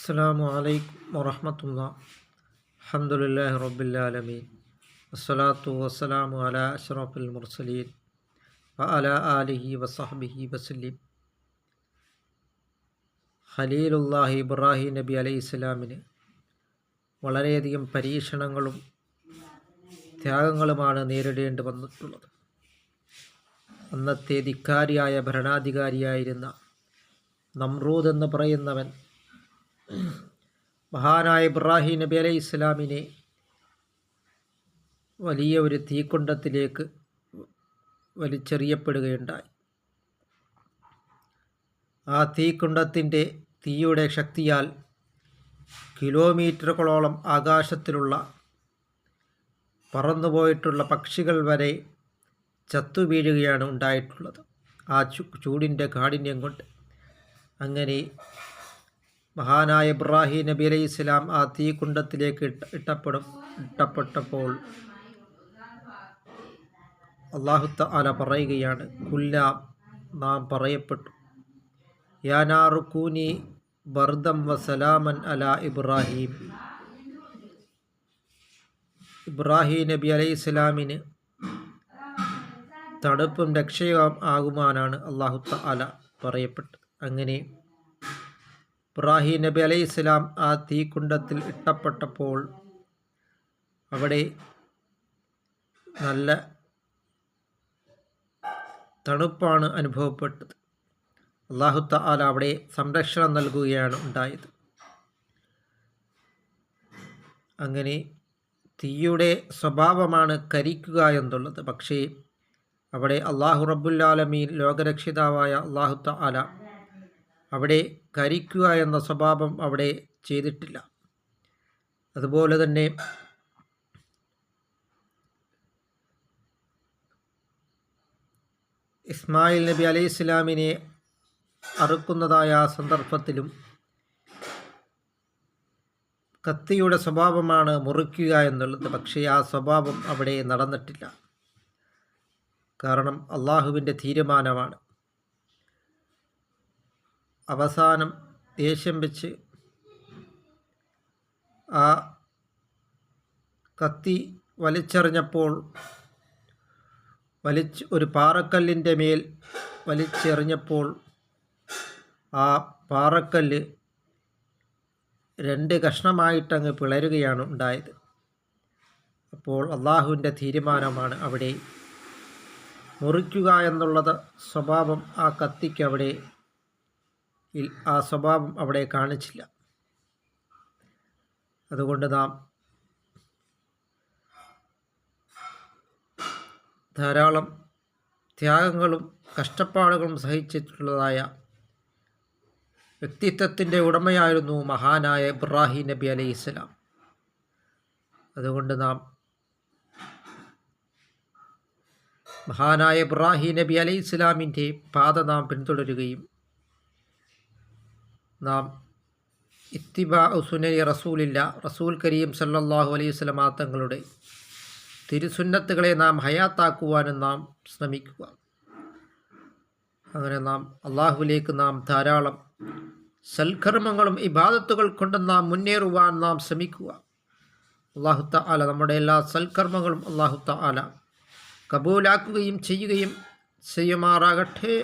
അസ്സാം വലൈക്കും വറഹമത്തുള്ള. അഹമ്മദില്ലാഹി റബ്ബുല്ലാലമീൻ വസ്സലാത്തു വസ്സലാമു അല അഷ്റഫുൽ മുർസലീൻ. വ അല ആലിഹി വസഹബിഹി വസല്ലിം ഖലീലുല്ലാഹി ഇബ്രാഹിം നബി അലൈഹി ഇസ്ലാമിന് വളരെയധികം പരീക്ഷണങ്ങളും ത്യാഗങ്ങളുമാണ് നേരിടേണ്ടി വന്നിട്ടുള്ളത്. അന്നത്തെ ധിക്കാരിയായ ഭരണാധികാരിയായിരുന്ന നമ്രൂദ് എന്ന് പറയുന്നവൻ മഹാനായ ഇബ്രാഹിം നബി അലൈഹി ഇസ്ലാമിനെ വലിയ ഒരു തീക്കുണ്ടത്തിലേക്ക് വലിച്ചെറിയപ്പെടുകയുണ്ടായി. ആ തീക്കുണ്ടത്തിന്റെ തീയുടെ ശക്തിയാൽ കിലോമീറ്ററുകളോളം ആകാശത്തിലുള്ള പറന്നുപോയിട്ടുള്ള പക്ഷികൾ വരെ ചത്തു വീഴുകയാണ് ഉണ്ടായിട്ടുള്ളത്. ആ ചൂടിന്റെ കാഠിന്യം കൊണ്ട് അങ്ങനെ മഹാനായ ഇബ്രാഹിം നബി അലൈഹി ഇസ്ലാം ആ തീകുണ്ടത്തിലേക്ക് ഇട്ട ഇട്ടപ്പെടും ഇട്ടപ്പെട്ടപ്പോൾ അള്ളാഹുത്ത അല പറയുകയാണ് കുല്ല നാം പറയപ്പെട്ടു. യാനാറുക്കൂനി ബർദം വസലാമൻ അല ഇബ്രാഹിം. ഇബ്രാഹിം നബി അലൈഹി ഇസ്ലാമിന് തണുപ്പും രക്ഷയും ആകുവാനാണ് അള്ളാഹുത്ത അല പറയപ്പെട്ടത്. അങ്ങനെ ഇബ്രാഹിം നബി അലൈഹി ഇസ്ലാം ആ തീക്കുണ്ടത്തിൽ ഇട്ടപ്പെട്ടപ്പോൾ അവിടെ നല്ല തണുപ്പാണ് അനുഭവപ്പെട്ടത്. അള്ളാഹുത്ത ആല അവിടെ സംരക്ഷണം നൽകുകയാണ് ഉണ്ടായത്. അങ്ങനെ തീയുടെ സ്വഭാവമാണ് കരിക്കുക എന്നുള്ളത്. പക്ഷേ അവിടെ അള്ളാഹു റബ്ബുല്ലാലമീൻ ലോകരക്ഷിതാവായ അള്ളാഹുത്ത ആല അവിടെ കരിക്കുക എന്ന സ്വഭാവം അവിടെ ചെയ്തിട്ടില്ല. അതുപോലെ തന്നെ ഇസ്മായിൽ നബി അലൈഹി ഇസ്ലാമിനെ അറുക്കുന്നതായ ആ സന്ദർഭത്തിലും കത്തിയുടെ സ്വഭാവമാണ് മുറിക്കുക എന്നുള്ളത്. പക്ഷേ ആ സ്വഭാവം അവിടെ നടന്നിട്ടില്ല. കാരണം അള്ളാഹുവിന്റെ തീരുമാനമാണ്. അവസാനം ദേഷ്യം വെച്ച് ആ കത്തി വലിച്ചെറിഞ്ഞപ്പോൾ വലിച്ച് ഒരു പാറക്കല്ലിന്റെ മേൽ വലിച്ചെറിഞ്ഞപ്പോൾ ആ പാറക്കല്ല് രണ്ട് കഷ്ണമായിട്ടങ്ങ് പിളരുകയാണ് ഉണ്ടായത്. അപ്പോൾ അള്ളാഹുവിന്റെ തീരുമാനമാണ് അവിടെ മുറിക്കുക എന്നുള്ളത് സ്വഭാവം ആ കത്തിക്ക് അവിടെ ആ സ്വഭാവം അവിടെ കാണിച്ചില്ല. അതുകൊണ്ട് നാം ധാരാളം ത്യാഗങ്ങളും കഷ്ടപ്പാടുകളും സഹിച്ചിട്ടുള്ളതായ വ്യക്തിത്വത്തിന്റെ ഉടമയായിരുന്നു മഹാനായ ഇബ്രാഹിം നബി അലൈഹി ഇസ്ലാം അതുകൊണ്ട് നാം മഹാനായ ഇബ്രാഹിം നബി അലൈഹി ഇസ്ലാമിന്റെ പാത നാം പിന്തുടരുകയും നാം ഇത്തിബാ സുനരി റസൂലില്ല റസൂൽ കരീം സല്ലാഹു അലൈഹി സ്വലമാ തങ്ങളുടെ തിരുസുന്നത്തുകളെ നാം ഹയാത്താക്കുവാനും നാം ശ്രമിക്കുക. അങ്ങനെ നാം അള്ളാഹുവിലേക്ക് നാം ധാരാളം സൽക്കർമ്മങ്ങളും ഇബാദത്തുകൾ കൊണ്ട് നാം മുന്നേറുവാൻ നാം ശ്രമിക്കുക. അള്ളാഹുത്ത ആല നമ്മുടെ എല്ലാ സൽക്കർമ്മങ്ങളും അള്ളാഹുത്ത ആല കബൂലാക്കുകയും ചെയ്യുകയും ചെയ്യുമാറാകട്ടെ.